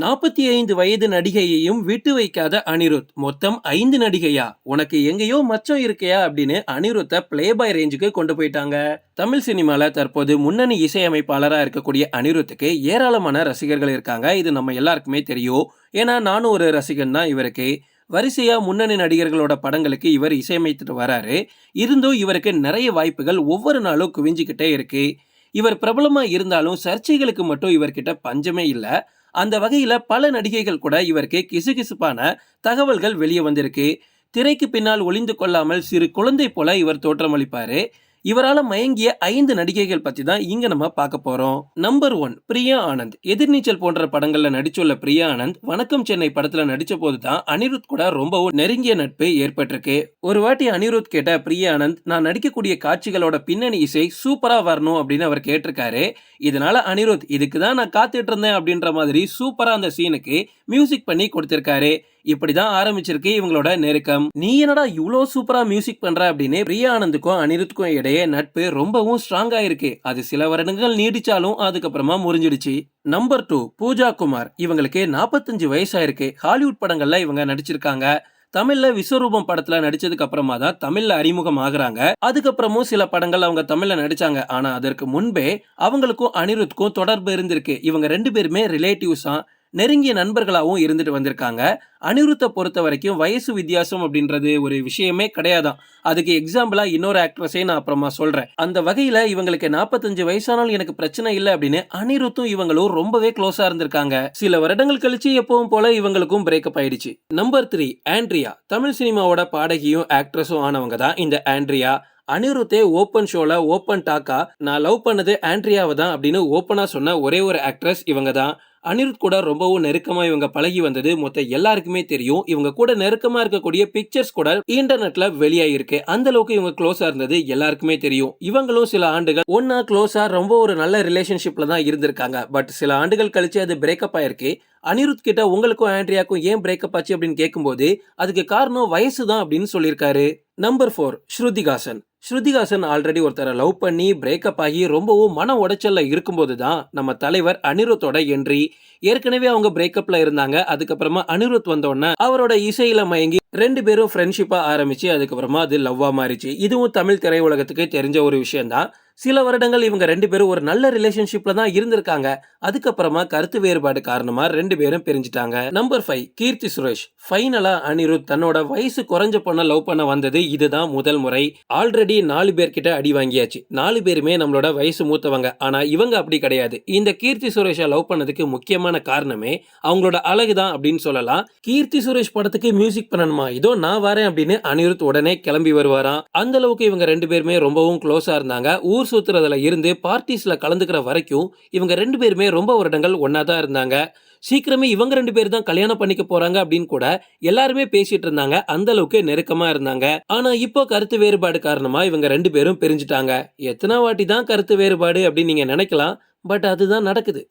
நாற்பத்தி ஐந்து வயது நடிகையையும் விட்டு வைக்காத அனிருத். மொத்தம் ஐந்து நடிகையா? உனக்கு எங்கேயோ மச்சம் இருக்கையா? அப்படின்னு அனிருத்தை பிளே பாய் ரேஞ்சுக்கு கொண்டு போயிட்டாங்க. தமிழ் சினிமால தற்போது முன்னணி இசையமைப்பாளராக இருக்கக்கூடிய அனிருத்துக்கு ஏராளமான ரசிகர்கள் இருக்காங்க. இது நம்ம எல்லாருக்குமே தெரியும். ஏன்னா நானும் ஒரு ரசிகன் தான் இவருக்கு. வரிசையா முன்னணி நடிகர்களோட படங்களுக்கு இவர் இசையமைத்துட்டு வராரு. இருந்தும் இவருக்கு நிறைய வாய்ப்புகள் ஒவ்வொரு நாளும் குவிஞ்சுக்கிட்டே இருக்கு. இவர் பிரபலமா இருந்தாலும் சர்ச்சைகளுக்கு மட்டும் இவர்கிட்ட பஞ்சமே இல்லை. அந்த வகையில பல நடிகைகள் கூட இவருக்கு கிசுகிசுப்பான தகவல்கள் வெளியே வந்திருக்கு. திரைக்கு பின்னால் ஒளிந்து கொள்ளாமல் சிறு குழந்தை போல இவர் தோற்றமளிப்பாரு. இவரால் மயங்கிய ஐந்து நடிகைகள் பற்றி தான் இங்கே நம்ம பார்க்க போகிறோம் நம்பர் ஒன் பிரியா ஆனந்த். எதிர்நீச்சல் போன்ற படங்களில் நடிச்சுள்ள பிரியா ஆனந்த் வணக்கம் சென்னை படத்தில் நடித்த போது தான் அனிருத் கூட ரொம்பவும் நெருங்கிய நட்பு ஏற்பட்டிருக்கு. ஒரு வாட்டி அனிருத் கேட்ட பிரியா ஆனந்த் நான் நடிக்கக்கூடிய காட்சிகளோட பின்னணி இசை சூப்பராக வரணும் அப்படின்னு அவர் கேட்டிருக்காரு. இதனால அனிருத் இதுக்கு தான் நான் காத்துட்டு இருந்தேன் அப்படின்ற மாதிரி சூப்பராக அந்த சீனுக்கு மியூசிக் பண்ணி கொடுத்திருக்காரு. இப்படி தான் ஆரம்பிச்சிருக்கு இவங்களோட நெருக்கம். நீ என்னடா இவ்வளோ சூப்பரா மியூசிக் பண்ற அப்படின்னு பிரியா ஆனந்துக்கும் அனிருத்துக்கும் இடையே நட்பு ரொம்பவும் ஸ்ட்ராங்கா இருக்கு அது சில வருடங்கள் நீடிச்சாலும் அதுக்கப்புறமா முறிஞ்சிடுச்சு. நம்பர் டூ பூஜா குமார் இவங்களுக்கு நாற்பத்தஞ்சு வயசாயிருக்கு. ஹாலிவுட் படங்கள்ல இவங்க நடிச்சிருக்காங்க. தமிழ்ல விஸ்வரூபம் படத்துல நடிச்சதுக்கு அப்புறமா தான் தமிழ்ல அறிமுகம் ஆகுறாங்க. அதுக்கப்புறமும் சில படங்கள் அவங்க தமிழ்ல நடிச்சாங்க. ஆனா அதற்கு முன்பே அவங்களுக்கும் அனிருத்துக்கும் தொடர்பு இருந்திருக்கு. இவங்க ரெண்டு பேருமே ரிலேட்டிவ்ஸா நெருங்கிய நண்பர்களாகவும் இருந்துட்டு வந்திருக்காங்க. அனிருத்தை பொறுத்த வரைக்கும் வயசு வித்தியாசம் அப்படின்றது ஒரு விஷயமே கிடையாதான். அதுக்கு எக்ஸாம்பிளாக இன்னொரு ஆக்ட்ரஸே நான் அப்புறமா சொல்கிறேன் அந்த வகையில் இவங்களுக்கு நாற்பத்தஞ்சு வயசானாலும் எனக்கு பிரச்சனை இல்லை அப்படின்னு அனிருத்தும் இவங்களும் ரொம்பவே க்ளோஸாக இருந்திருக்காங்க. சில வருடங்கள் கழிச்சு எப்பவும் போல இவங்களுக்கும் பிரேக்கப் ஆயிடுச்சு. நம்பர் த்ரீ ஆண்ட்ரியா தமிழ் சினிமாவோட பாடகியும் ஆக்ட்ரஸும் ஆனவங்க தான் இந்த ஆண்ட்ரியா அனிருத்தே ஓப்பன் ஷோல ஓப்பன் டாக்கா நான் லவ் பண்ணது ஆண்ட்ரியாவை தான் அப்படின்னு ஓப்பனா சொன்ன ஒரே ஒரு ஆக்ட்ரஸ் இவங்க தான் அனிருத் கூட ரொம்பவும் நெருக்கமா இவங்க பழகி வந்தது. மொத்த எல்லாருக்குமே தெரியும். இவங்க கூட நெருக்கமா இருக்கக்கூடிய பிக்சர்ஸ் கூட இன்டர்நெட்ல வெளியாயிருக்கு. அந்த அளவுக்கு இவங்க க்ளோஸா இருந்தது எல்லாருக்குமே தெரியும். இவங்களும் சில ஆண்டுகள் ஒன்னா க்ளோஸா ரொம்ப ஒரு நல்ல ரிலேஷன்ஷிப்ல தான் இருந்திருக்காங்க. பட் சில ஆண்டுகள் கழிச்சு அது பிரேக்கப் ஆயிருக்கு. அனிருத் கிட்ட உங்களுக்கும் ஆண்ட்ரியாக்கும் ஏன் பிரேக்கப் ஆச்சு அப்படின்னு கேட்கும்போது அதுக்கு காரணம் வயசு தான் அப்படின்னு சொல்லியிருக்காரு. Number four Shruti Haasan Shruti Haasan already ஒருத்தரை லவ் பண்ணி பிரேக்கப் ஆகி ரொம்பவும் மன உடைச்சல்ல இருக்கும்போது தான் நம்ம தலைவர் அனிருத்தோட என்ட்ரி ஏற்கனவே அவங்க பிரேக்கப்ல இருந்தாங்க. அதுக்கப்புறமா அனிருத் வந்தோடனே அவரோட இசையில மயங்கி ரெண்டு பேரும் ஃப்ரெண்ட்ஷிப்பா ஆரம்பிச்சு அதுக்கப்புறமா அது லவ்வா மாறிச்சு. இதுவும் தமிழ் திரையுலகத்துக்கு தெரிஞ்ச ஒரு விஷயம்தான். சில வருடங்கள் இவங்க ரெண்டு பேரும் ஒரு நல்ல ரிலேஷன்ஷிப்ல தான் இருந்திருக்காங்க. அதுக்கப்புறமா கருத்து வேறுபாடு காரணமா ரெண்டு பேரும் பிரிஞ்சுட்டாங்க. Number five Keerthy Suresh. ஃபைனலா அனிருத் தன்னோட வயசு குறைஞ்ச பொண்ண லவ் பண்ண வந்தது இதுதான் முதல் முறை. ஆல்ரெடி நாலு பேர்கிட்ட அடி வாங்கியாச்சு. நாலு பேருமே நம்மளோட வயசு மூத்தவங்க. ஆனா இவங்க அப்படி கிடையாது. இந்த கீர்த்தி சுரேஷை லவ் பண்ணதுக்கு முக்கியமான காரணமே அவங்களோட அழகு தான் அப்படின்னு சொல்லலாம். கீர்த்தி சுரேஷ் படத்துக்கு மியூசிக் பண்ணணுமா? இதோ நான் வரேன் அப்படின்னு அனிருத் உடனே கிளம்பி வருவாராம். அந்த அளவுக்கு இவங்க ரெண்டு பேருமே ரொம்பவும் க்ளோஸா இருந்தாங்க. ஊர் சூத்துறதுல இருந்து பார்ட்டிஸில் கலந்துக்கிற வரைக்கும் இவங்க ரெண்டு பேருமே ரொம்ப வருடங்கள் ஒன்றா தான் இருந்தாங்க. சீக்கிரமே இவங்க ரெண்டு பேர் தான் கல்யாணம் பண்ணிக்க போறாங்க அப்படின்னு கூட எல்லாருமே பேசிட்டு இருந்தாங்க. அந்த அளவுக்கு நெருக்கமா இருந்தாங்க. ஆனா இப்போ கருத்து வேறுபாடு காரணமா இவங்க ரெண்டு பேரும் பிரிஞ்சுட்டாங்க. எத்தனை வாட்டி தான் கருத்து வேறுபாடு அப்படின்னு நீங்க நினைக்கலாம். பட் அதுதான் நடக்குது.